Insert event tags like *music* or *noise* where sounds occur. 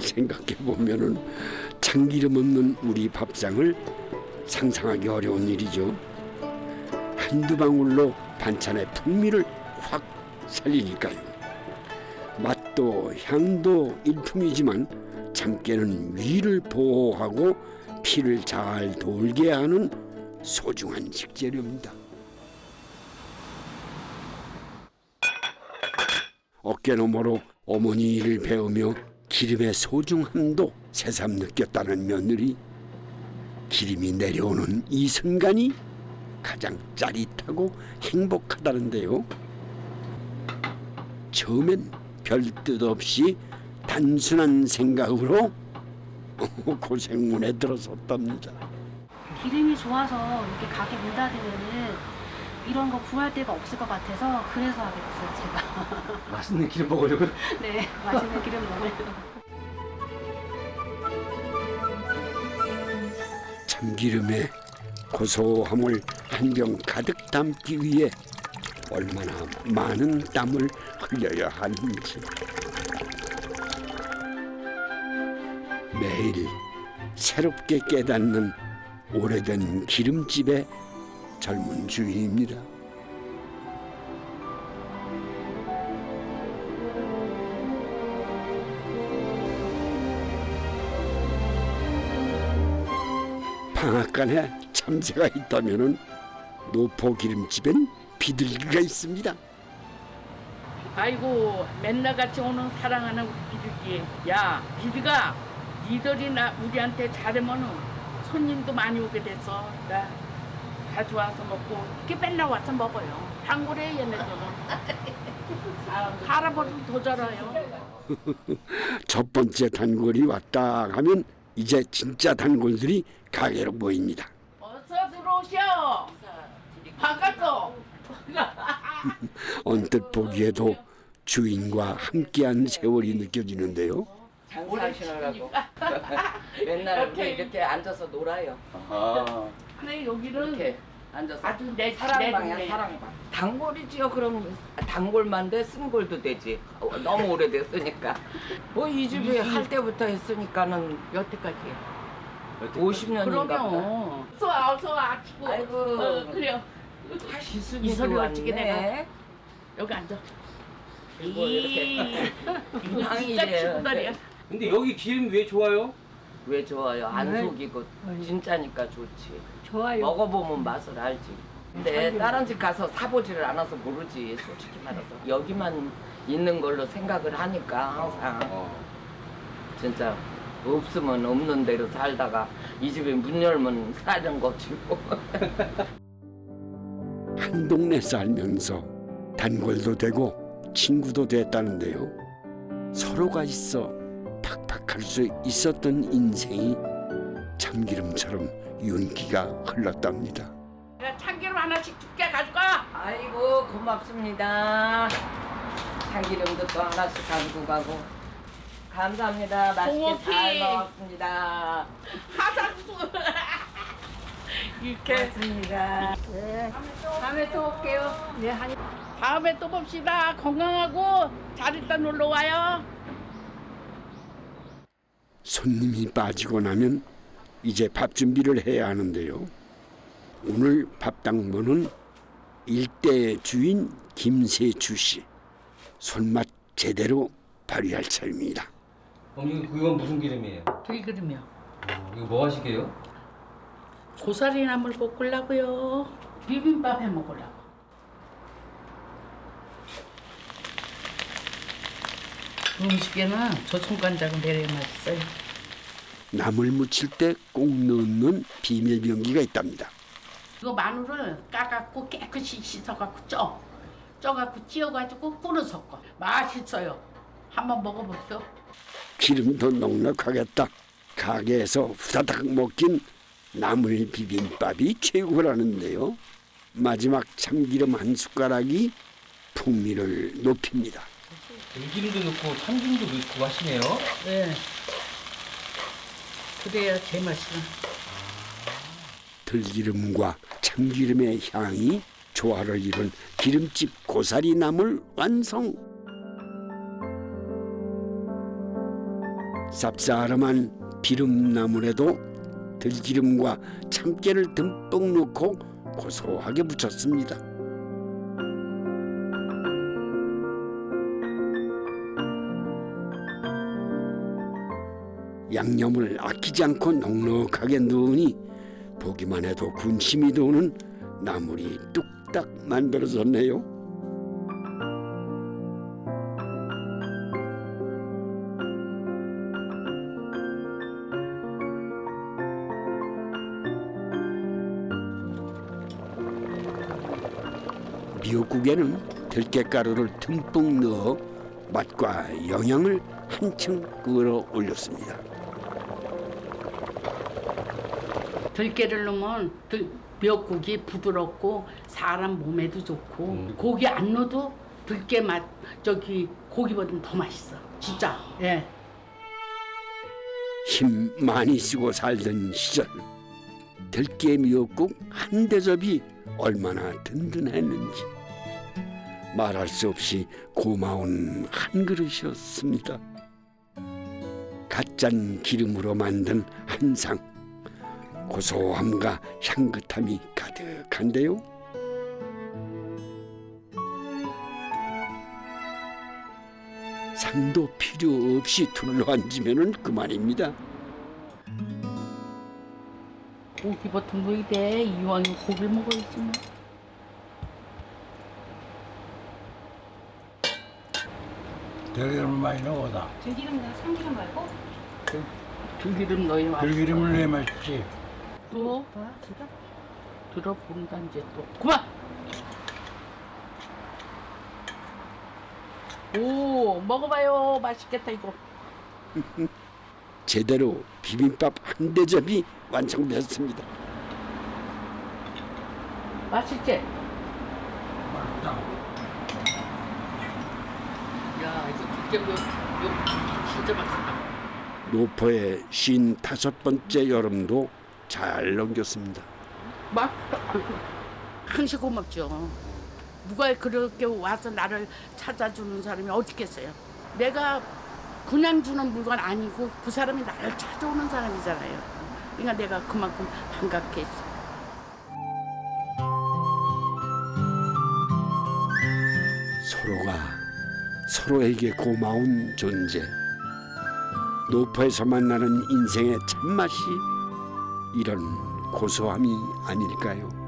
생각해 보면은 참기름 없는 우리 밥상을 상상하기 어려운 일이죠. 한두 방울로 반찬의 풍미를 확 살리니까요. 맛도 향도 일품이지만 참깨는 위를 보호하고 피를 잘 돌게 하는 소중한 식재료입니다. 어깨너머로 어머니 일을 배우며 기름의 소중함도 새삼 느꼈다는 며느리. 기름이 내려오는 이 순간이 가장 짜릿하고 행복하다는데요. 처음엔 별 뜻 없이 단순한 생각으로 *laughs* 고생문에 들어섰답니다. 기름이 좋아서 이렇게 가게 문 닫으면은 이런 거 구할 데가 없을 것 같아서 그래서 하게 됐어요 제가. *laughs* 맛있는 기름 먹으려고 네 맛있는 기름 먹으려고. 참기름에 고소함을 한 병 가득 담기 위해 얼마나 많은 땀을 흘려야 하는지. 매일 새롭게 깨닫는 오래된 기름집의 젊은 주인입니다. 방앗간에 참새가 있다면은 노포 기름집엔 비둘기가 있습니다. 아이고 맨날 같이 오는 사랑하는 우리 비둘기 야 비둘가 니들이 나 우리한테 잘하면은 손님도 많이 오게 돼서 나 가져와서 먹고 이렇게 맨날 와서 먹어요. 단골에 얘네들은. 할아버지 더 잘해요. *laughs* 첫 번째 단골이 왔다 하면 이제 진짜 단골들이 가게로 모입니다. 어서 들어오셔 반갑소. *laughs* 언뜻 보기에도 주인과 함께한 세월이 느껴지는데요. 장사하시느라고 *laughs* 맨날 우리 이렇게. 이렇게 앉아서 놀아요. 아, 그래 여기는 이렇게 앉아서 아주 내 사랑방이야 내 사랑방. 단골이지요 그럼 단골만 돼 쓴골도 되지. 어, 너무 오래됐으니까. *laughs* 뭐 이 집에 할 때부터 했으니까는 여태까지 50년인가 보다. 그러면 어서 와 어서 와 치고 아이고. 어, 그래요 시순이 이 소리. 어찌게 내가. 여기 앉아 이거 이렇게 이거 진짜. 친구들이야 근데 여기 기름 왜 좋아요? 왜 좋아요? 안 네. 속이고 진짜니까 좋지. 좋아요 먹어보면 맛을 알지. 근데 다른 집 가서 사보지를 않아서 모르지 솔직히 말해서 여기만 있는 걸로 생각을 하니까 항상 어. 진짜 없으면 없는 대로 살다가 이 집에 문 열면 사는 거지 뭐. *laughs* 한 동네 살면서 단골도 되고 친구도 됐다는데요. 서로가 있어 팍팍할 수 있었던 인생이 참기름처럼 윤기가 흘렀답니다. 내가 참기름 하나씩 줄게 가져가 아이고 고맙습니다. 참기름도 또 하나씩 가지고 가고 감사합니다. 맛있게 고마워, 잘 피. 먹었습니다. 하상수 *laughs* 이렇게 고맙습니다. 다음에 또 올게요 네 한. 다음에 또 봅시다 건강하고 잘 있다 놀러 와요 손님이 빠지고 나면 이제 밥 준비를 해야 하는데요. 오늘 밥당번은 일대의 주인 김세주 씨. 손맛 제대로 발휘할 차입니다. 어머니 그건 무슨 기름이에요? 들기름이요 어, 이거 뭐 하시게요? 고사리 나물 볶으려고요 비빔밥 해 먹으려고 음식에는 조청간장을 내려야 맛있어요 나물 무칠 때 꼭 넣는 비밀 병기가 있답니다. 이거 마늘을 까갖고 깨끗이 씻어갖고 쪄 쪄갖고 찌어가지고 꿀을 섞어 맛있어요 한번 먹어보세요 기름도 넉넉하겠다. 가게에서 후다닥 먹긴 나물 비빔밥이 최고라는데요. 마지막 참기름 한 숟가락이 풍미를 높입니다. 들기름도 넣고 참기름도 넣고 하시네요. 네 그래야 제맛이야 들기름과 참기름의 향이 조화를 이룬 기름집 고사리 나물 완성. 쌉싸름한 비름나물에도 들기름과 참깨를 듬뿍 넣고 고소하게 무쳤습니다. 양념을 아끼지 않고 넉넉하게 넣으니 보기만 해도 군침이 도는 나물이 뚝딱 만들어졌네요. 미역국에는 들깨가루를 듬뿍 넣어 맛과 영양을 한층 끌어올렸습니다. 들깨를 넣으면 들, 미역국이 부드럽고 사람 몸에도 좋고 음. 고기 안 넣어도 들깨 맛 저기 고기보다 더 맛있어 진짜 예. 힘 많이 쓰고 살던 시절 들깨 미역국 한 대접이 얼마나 든든했는지 말할 수 없이 고마운 한 그릇이었습니다. 갓짠 기름으로 만든 한상 고소함과 향긋함이 가득한데요. 상도 필요 없이 둘러앉으면 그만입니다. 고기부터 먹어야 돼 이왕에 고기를 먹어야지 뭐. 들기름을 많이 넣어다. 들기름이나 참기름 말고 들기름 넣어야 들기름을 내야 맛있지. 또? 진짜? 들어본다 이제 또 그만 오 먹어봐요 맛있겠다 이거 *laughs* 제대로 비빔밥 한 대접이 완성되었습니다. 맛있지? 맛있다. 야 이거 들깨 뭐 이거 진짜 맛있다 노포의 쉰 다섯 번째 여름도 잘 넘겼습니다. 맛있다 항시 고맙죠 누가 그렇게 와서 나를 찾아주는 사람이 어디 있겠어요 내가 그냥 주는 물건 아니고 그 사람이 나를 찾아오는 사람이잖아요 그러니까 내가 그만큼 반갑게 했어 서로가 서로에게 고마운 존재. 노포에서 만나는 인생의 참맛이 이런 고소함이 아닐까요?